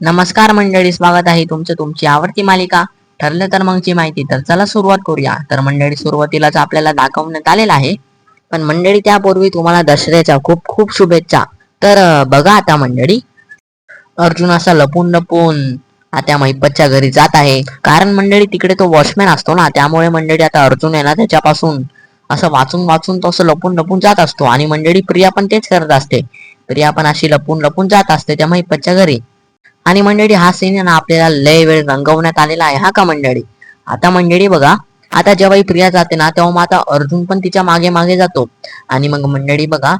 नमस्कार मंडळी स्वागत आहे तुमचं तुमची आवडती मालिका. ठरलं तर मगची माहिती तर चला सुरुवात करूया. तर मंडळी सुरुवातीलाच आपल्याला दाखवण्यात आलेलं आहे. पण मंडळी त्यापूर्वी तुम्हाला दसऱ्याच्या खूप खूप शुभेच्छा. तर बघा आता मंडळी. अर्जुन असा लपून लपून आता महिपतच्या घरी जात आहे. कारण मंडळी तिकडे तो वॉचमॅन असतो ना त्यामुळे मंडळी आता अर्जुन आहे ना त्याच्यापासून असं वाचून वाचून तो असं लपून लपून जात असतो. आणि मंडळी प्रिया पण तेच करत असते. प्रिया पण अशी लपून लपून जात असते त्या महिपतच्या घरी. आणि मंडळी हा सीन आहे ना आपल्याला लय वेळ रंगवण्यात आलेला आहे हा का मंडळी? आता मंडळी बघा आता जेव्हा ही प्रिया जाते ना तेव्हा मग आता अर्जुन पण तिच्यामागे मागे जातो. आणि मग मंडळी बघा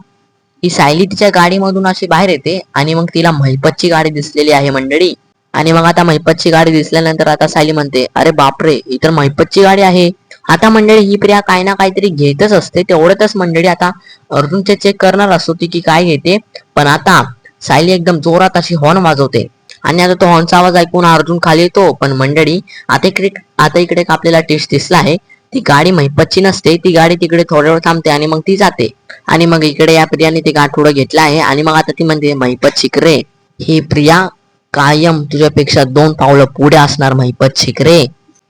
ही सायली तिच्या गाडीमधून अशी बाहेर येते आणि मग तिला महिपतची गाडी दिसलेली आहे मंडळी. आणि मग आता महिपतची गाडी दिसल्यानंतर आता सायली म्हणते अरे बापरे ही तर महिपतची गाडी आहे. आता मंडळी ही प्रिया काही ना काहीतरी घेतच असते तेवढ्यातच मंडळी आता अर्जुनचे चेक करणार असतो ती की काय घेते. पण आता सायली एकदम जोरात अशी हॉर्न वाजवते. आणि आता तो हॉर्नचा आवाज ऐकून अर्जुन खाली येतो पण मंडळी आता इकडे आता इकडे एक आपल्याला टेस्ट दिसला आहे. ती गाडी महिपतची नसते ती गाडी तिकडे थोड्या वेळ थांबते आणि मग ती जाते. आणि मग इकडे या प्रियाने ते गाठोडं घेतलं आहे आणि मग आता ती म्हणते महिपत शिकरे ही प्रिया कायम तुझ्यापेक्षा दोन पावलं पुढे असणार महिपत शिकरे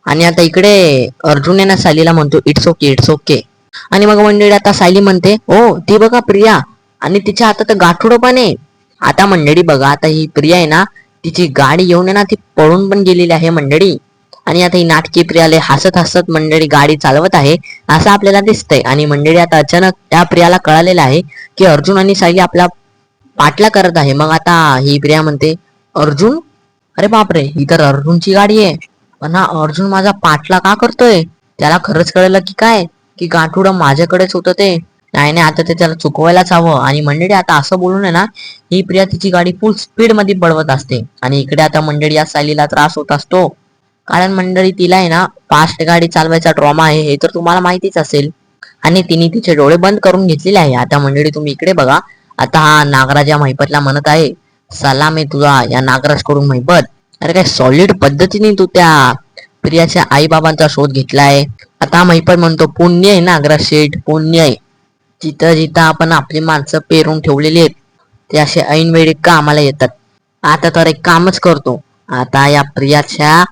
आणि आता इकडे अर्जुन आहे ना सायलीला म्हणतो इट्स ओके इट्स ओके आणि मग मंडळी आता सायली म्हणते ओ ती बघा प्रिया. आणि तिच्या हातात तर गाठोडं पण आहे. आता मंडळी बघा आता ही प्रिया आहे ना तिची गाडी येऊन आहे ना ती पळून पण गेलेली आहे मंडळी. आणि आता ही नाटकी प्रियाले हसत हसत मंडळी गाडी चालवत आहे असं आपल्याला दिसतंय. आणि मंडळी आता अचानक त्या प्रियाला कळालेलं आहे की अर्जुन आणि साई आपला पाटला करत आहे. मग आता ही प्रिया म्हणते अर्जुन? अरे बापरे ही तर अर्जुनची गाडी आहे. पण हा अर्जुन माझा पाटला का करतोय? त्याला खरंच कळलं की काय? की गाठुडं माझ्याकडेच होतं ते. नाही नाही आता ते त्याला चुकवायलाच हवं. आणि मंडळी आता असं बोलून आहे ना ही प्रिया तिची गाडी फुल स्पीडमध्ये पळवत असते. आणि इकडे आता मंडळी या सायलीला त्रास होत असतो. कारण मंडळी तिला आहे ना फास्ट गाडी चालवायचा ड्रॉमा आहे हे तर तुम्हाला माहितीच असेल. आणि तिने तिचे डोळे बंद करून घेतलेले आहे. आता मंडळी तुम्ही इकडे बघा. आता हा नागराज या महिपतला म्हणत आहे सलाम आहे तुझा या नागराजकडून महिपत अरे काय सॉलिड पद्धतीने तू त्या प्रियाच्या आई बाबांचा शोध घेतलाय. आता महिपत म्हणतो पुण्य आहे नागराज शेठ पुण्य आहे. जिथं जिथं आपण आपली माणसं पेरून ठेवलेली आहेत ते असे ऐनवेळी कामाला येतात. आता तर एक कामच करतो. आता या प्रियाच्या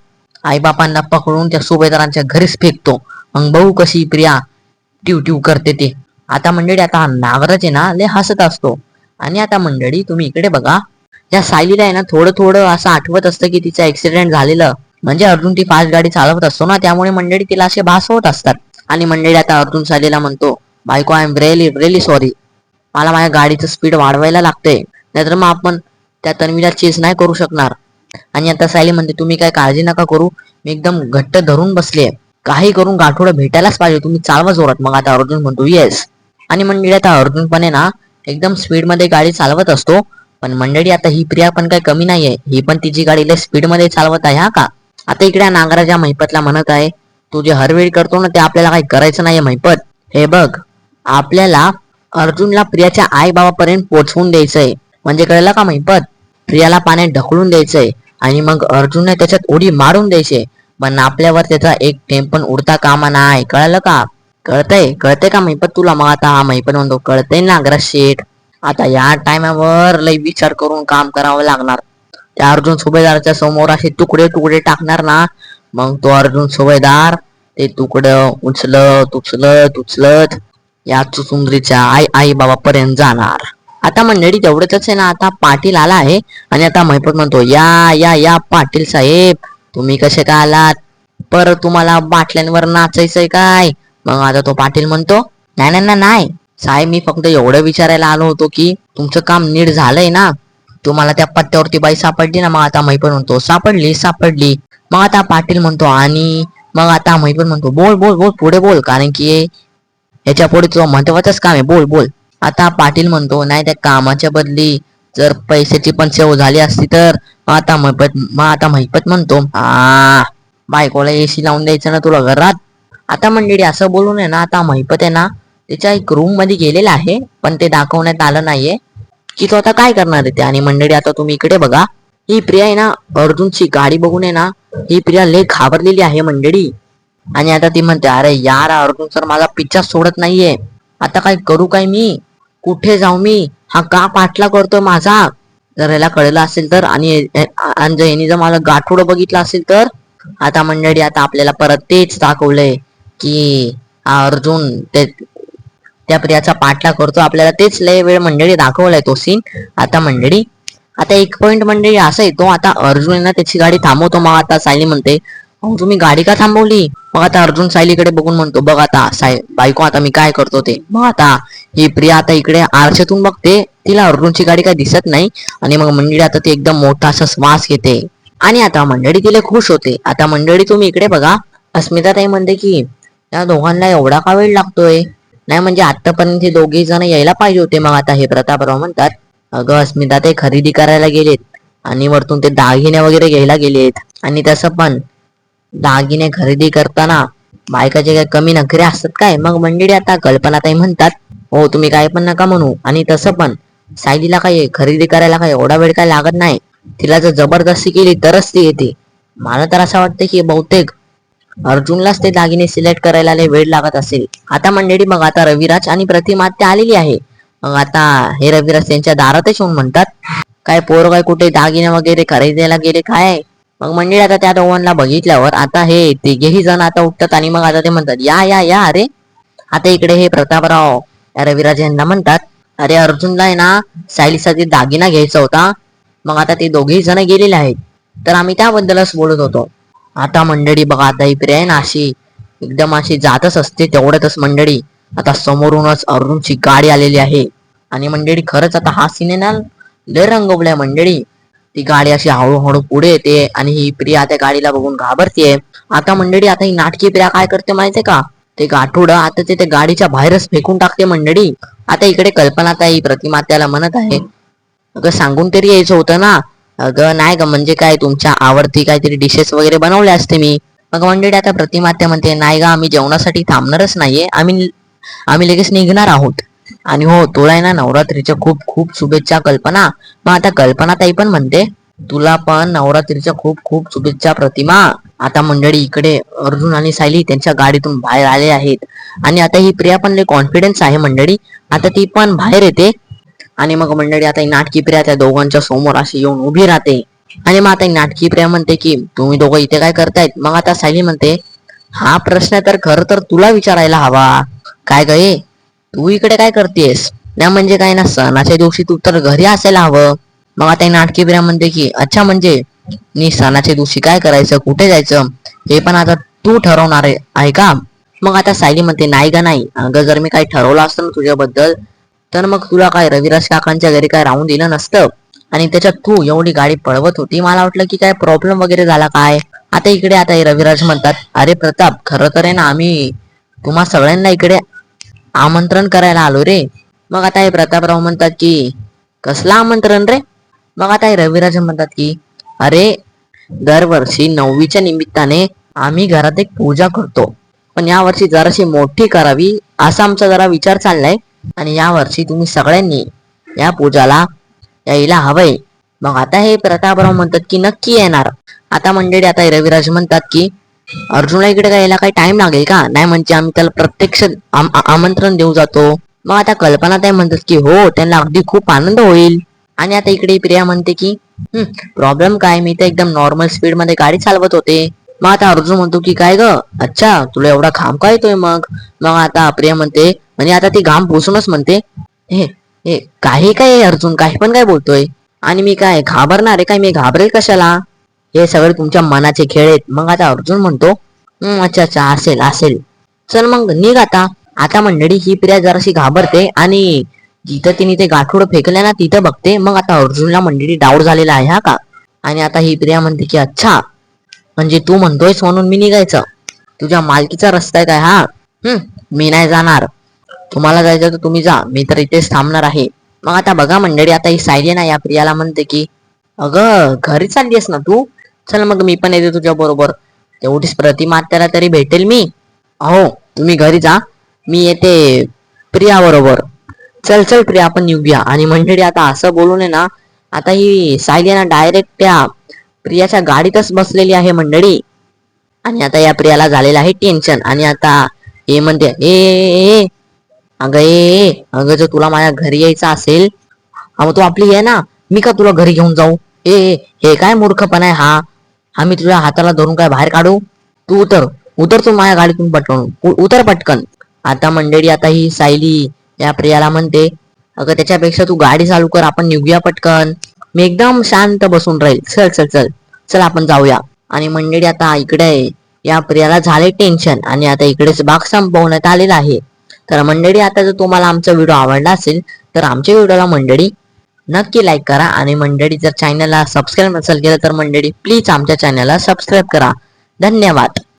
आईबापांना पकडून त्या सुभेदारांच्या घरीच फेकतो. मग बघू कशी प्रिया ट्यू ट्यू करते ते. आता मंडळी आता नागराज आहे ना लय हसत असतो. आणि आता मंडळी तुम्ही इकडे बघा. या सायलीला आहे ना थोडं थोडं असं आठवत असतं की तिचं ऍक्सिडेंट झालेलं. म्हणजे अर्जुन ती फास्ट गाडी चालवत असतो ना त्यामुळे मंडळी तिला असे भास होत असतात. आणि मंडळी आता अर्जुन सायलीला म्हणतो बायको I am really really sorry मला माझ्या गाडीचं स्पीड वाढवायला लागतंय. नाहीतर मग आपण त्या तन्वीला चेस नाही करू शकणार. आणि आता सायली म्हणते तुम्ही काय काळजी नका करू. मी एकदम घट्ट धरून बसले काही करून गाठोडं भेटायलाच पाहिजे. तुम्ही चालवा जोरात. मग आता अर्जुन म्हणतो येस आणि मंडळी आता अर्जुन पण आहे ना एकदम स्पीडमध्ये गाडी चालवत असतो. पण मंडळी आता ही प्रिया पण काही कमी नाहीये. ही पण तिची गाडी लय स्पीडमध्ये चालवत आहे हा का? आता इकडे नागराजा महिपतला म्हणत आहे तू जे हरवेळी करतो ना ते आपल्याला काही करायचं नाहीये महिपत हे बघ. आपल्याला अर्जुनला प्रियाच्या आई बाबापर्यंत पोचवून द्यायचंय. म्हणजे कळलं का महिपत? प्रियाला पाण्यात ढकलून द्यायचंय आणि मग अर्जुनने त्याच्यात उडी मारून द्यायचे. पण आपल्यावर त्याचा एक थेंब पण उडता कामा नाही कळलं का? कळतंय? कळतंय का महिपत तुला? मग आता हा महिपत म्हणतो कळतंय ना नागराज शेठ. आता या टायमावर लय विचार करून काम करावं लागणार. त्या अर्जुन सुभेदारच्या समोर असे तुकडे तुकडे टाकणार ना मग तो अर्जुन सुभेदार ते तुकडं उचलत उचलत उचलत या चुसुंदरीच्या आई आई बाबापर्यंत जाणार. आता मंडळी तेवढंच आहे ना आता पाटील आला आहे. आणि आता महिपत म्हणतो या या या पाटील साहेब तुम्ही कसे काय आलात? परत तुम्हाला बाटल्यांवर नाचायचंय काय? मग आता तो पाटील म्हणतो नाही नाही नाही, नाही. साहेब मी फक्त एवढं विचारायला आलो होतो की तुमचं काम नीट झालंय ना? तुम्हाला त्या पत्त्यावरती बाई सापडली ना? मग आता महिपत म्हणतो सापडली सापडली. मग आता पाटील म्हणतो आणि मग आता महिपत म्हणतो बोल बोल बोल पुढे बोल. कारण की याच्यापुढे तुझं महत्वाचंच काम आहे. बोल बोल. आता पाटील म्हणतो नाही त्या कामाच्या बदली जर पैशाची पण सेव झाली असती तर मग आता महिपत मग आता महिपत म्हणतो आ बायकोला एसी लावून द्यायचं ना तुला घरात. आता मंडळी असं बोलून आहे ना. आता महिपत आहे ना त्याच्या एक रूममध्ये गेलेला आहे पण ते दाखवण्यात आलं नाहीये. की तो आता काय करणार आहे ते? आणि मंडळी आता तुम्ही इकडे बघा. ही प्रिया आहे ना अर्जुनची गाडी बघून आहे ना ही प्रिया लय घाबरलेली आहे मंडळी. आणि आता ती म्हणते अरे यार अर्जुन सर माझा पिच्छा सोडत नाहीये. आता काय करू काय मी? कुठे जाऊ मी? हा का पाठला करतोय माझा? जर याला कळलं असेल तर आणि जर यांनी जर माझं गाठोडं बघितलं असेल तर? आता मंडळी आता आपल्याला परत तेच दाखवलंय की अर्जुन ते त्या प्रियाचा पाठला करतो आपल्याला तेच लय वेळ मंडळी दाखवलाय तो सीन आता मंडळी आता एक पॉइंट मंडळी असा येतो. आता अर्जुन आहे ना त्याची गाडी थांबवतो मग आता सायली म्हणते तुम्ही गाडी का थांबवली? मग आता अर्जुन सायलीकडे बघून म्हणतो बघ आता साय बायको आता मी काय करतो ते? मग आता ही प्रिया आता इकडे आरशातून बघते. तिला अर्जुनची गाडी काय दिसत नाही. आणि मग मंडळी आता ती एकदम मोठा असा श्वास घेते. आणि आता मंडळी तिला खुश होते. आता मंडळी तुम्ही इकडे बघा. अस्मिता ताई म्हणते की या दोघांना एवढा का वेळ लागतोय? नाही म्हणजे आतापर्यंत हे दोघे जण यायला पाहिजे होते. मग आता हे प्रतापराव म्हणतात अगं अस्मिता ते खरेदी करायला गेलेत. आणि वरतून ते दागिने वगैरे घ्यायला गेलेत. आणि तसं पण दागिने खरेदी करताना बायकाचे काही कमी नखरे असतात काय? मग मंडळी आता कल्पना ताई म्हणतात हो तुम्ही काय पण नका म्हणू. आणि तसं पण. सायलीला काय खरेदी करायला काय एवढा वेळ काय लागत नाही. तिला जर जबरदस्ती केली तरच ती येते. मला तर असं वाटतं की बहुतेक अर्जुनलाच ते दागिने सिलेक्ट करायला वेळ लागत असेल. आता मंडळी मग आता रविराज आणि प्रतिमा त्या आलेली आहे. मग आता हे रविराज त्यांच्या दारातच येऊन म्हणतात काय पोर काय कुठे दागिने वगैरे खरेदीला गेले काय? मग मंडळी आता त्या दोघांना बघितल्यावर आता हे तिघेही जण आता उठतात आणि मग आता ते म्हणतात या या या अरे आता इकडे हे प्रतापराव रविराज यांना म्हणतात अरे अर्जुनला आहे ना सायलीसाठी दागिना घ्यायचा होता. मग आता ते दोघेही जण गेलेले आहेत. तर आम्ही त्याबद्दलच बोलत होतो. आता मंडळी बघा आता ही आहे ना अशी एकदम अशी जातच असते तेवढ्यातच मंडळी. आता समोरूनच अर्जुनची गाडी आलेली आहे. आणि मंडळी खरंच आता हा सीन लय रंगवलाय मंडळी. ती गाडी अशी हळूहळू पुढे येते आणि ही प्रिया त्या गाडीला बघून घाबरतीये. आता मंडळी आता ही नाटकी प्रिया काय करते माहितीये का? ते गाठोडं आता ते त्या गाडीच्या बाहेरच फेकून टाकते मंडळी. आता इकडे कल्पना ताई प्रतिमा त्याला म्हणत आहे अगं सांगून तरी यायचं होतं ना? अगं नाही ग म्हणजे काय तुमच्या आवडती काहीतरी डिशेस वगैरे बनवले असते मी. मग मंडळी आता प्रतिमात्या म्हणते नाही ग आम्ही जेवणासाठी थांबणारच नाहीये. आम्ही आम्ही लगेच निघणार आहोत. आणि हो तुला आहे ना नवरात्रीच्या खूप खूप शुभेच्छा कल्पना. मग आता कल्पना ताई पण म्हणते तुला पण नवरात्रीच्या खूप खूप शुभेच्छा प्रतिमा. आता मंडळी इकडे अर्जुन आणि सायली त्यांच्या गाडीतून बाहेर आले आहेत. आणि आता ही प्रिया पण कॉन्फिडन्स आहे मंडळी. आता ती पण बाहेर येते. आणि मग मंडळी आता ही नाटकी प्रिया त्या दोघांच्या समोर अशी येऊन उभी राहते. आणि मग आता ही नाटकी प्रिया म्हणते की तुम्ही दोघं इथे काय करतायत? मग आता सायली म्हणते हा प्रश्न तर खर तर तुला विचारायला हवा. काय गे तू इकडे काय करतेस? नाही म्हणजे काय ना सणाच्या दिवशी तू तर घरी असायला हवं. मग आता नाटकी बिरा म्हणते की अच्छा म्हणजे मी सणाच्या दिवशी काय करायचं? कुठे जायचं? हे पण आता तू ठरवणार आहे का? मग आता सायली म्हणते नाही का नाही. अगं जर मी काही ठरवलं असतं ना तुझ्याबद्दल तर मग तुला काय रविराज काकांच्या घरी काय राहून दिलं नसतं? आणि त्याच्यात तू एवढी गाडी पळवत होती मला वाटलं की काय प्रॉब्लेम वगैरे झाला काय? आता इकडे आता रविराज म्हणतात अरे प्रताप खरं तर आहे ना आम्ही तुम्हा सगळ्यांना इकडे आमंत्रण करायला आलो रे. मग आता हे प्रतापराव म्हणतात की कसलं आमंत्रण रे? मग आता हे रविराज म्हणतात की अरे दरवर्षी नववीच्या निमित्ताने आम्ही घरात एक पूजा करतो. पण या वर्षी जराशी मोठी करावी असा आमचा जरा विचार चाललाय आणि या वर्षी तुम्ही सगळ्यांनी या पूजाला यायला हवंय. मग आता हे प्रतापराव म्हणतात की नक्की येणार. आता मंडळी आता हे रविराज म्हणतात की अर्जुना इकडे यायला काही टाइम लागेल का? नाही म्हणजे आम्ही त्याला प्रत्यक्ष आमंत्रण देऊ जातो. मग आता कल्पना ताई म्हणतात की हो त्यांना अगदी खूप आनंद होईल. आणि आता इकडे प्रिया म्हणते की प्रॉब्लेम काय? मी तर एकदम नॉर्मल स्पीडमध्ये गाडी चालवत होते. मग आता अर्जुन म्हणतो की काय ग? अच्छा तुला एवढा घाम का येतोय मग? मग आता प्रिया म्हणते म्हणजे आता ती घाम पुसूनच म्हणते. हे हे काही काय अर्जुन? काही पण काय बोलतोय? आणि मी काय घाबरणार आहे काय? मी घाबरेल कशाला? हे सगळे तुमच्या मनाचे खेळ आहेत. मग आता अर्जुन म्हणतो अच्छा अच्छा असेल असेल. चल मग निघ आता. आता मंडळी ही प्रिया जराशी घाबरते आणि जिथं तिने ते गाठोड फेकले ना तिथं बघते. मग आता अर्जुनला मंडळी डाऊट झालेला आहे हा का? आणि आता ही प्रिया म्हणते की अच्छा म्हणजे तू म्हणतोयस म्हणून मी निघायचं. तुझ्या मालकीचा रस्ता आहे काय हा? हम्म मी नाही जाणार. तुम्हाला जायचं तर तुम्ही जा. मी तर इथेच थांबणार आहे. मग आता बघा मंडळी आता ही सायली ना या प्रियाला म्हणते की अगं घरी चाललीस ना तू? चल मग मी पण येते तुझ्या बरोबर. तेवढीच प्रतिमा त्याला तरी भेटेल मी. अहो तुम्ही घरी जा. मी येते प्रिया बरोबर. चल चल प्रिया आपण निघूया. आणि मंडळी आता असं बोलून आहे ना आता ही सायली ना डायरेक्ट त्या प्रियाच्या गाडीतच बसलेली आहे मंडळी. आणि आता या प्रियाला झालेलं आहे टेन्शन आणि आता हे म्हणते ए, ए अगं ए, अगं जर तुला माझ्या घरी यायचं असेल हा मग तू आपली आहे ना. मी का तुला घरी घेऊन जाऊ? ए. हे काय मूर्खपण आहे हा? आम्ही तुझ्या हाताला धरून काय बाहेर काढू? तू उतर. उतर तू माझ्या गाडीतून पटकन. उतर पटकन. आता मंडळी आता ही सायली या प्रियाला म्हणते अगं त्याच्यापेक्षा तू गाडी चालू कर. आपण निघूया पटकन. मी एकदम शांत बसून राहील. चल चल चल. चल आपण जाऊया. आणि मंडळी आता इकडे आहे. या प्रियाला झाले टेन्शन आणि आता इकडेच भाग संपवण्यात आलेला आहे. तर मंडळी आता जर तुम्हाला आमचा व्हिडिओ आवडला असेल तर आमच्या व्हिडिओला मंडळी नक्की लाईक करा आणि मंडळी जर चॅनलला सबस्क्राईब नसेल केलं तर मंडळी प्लीज आमच्या चॅनलला सबस्क्राईब करा. धन्यवाद.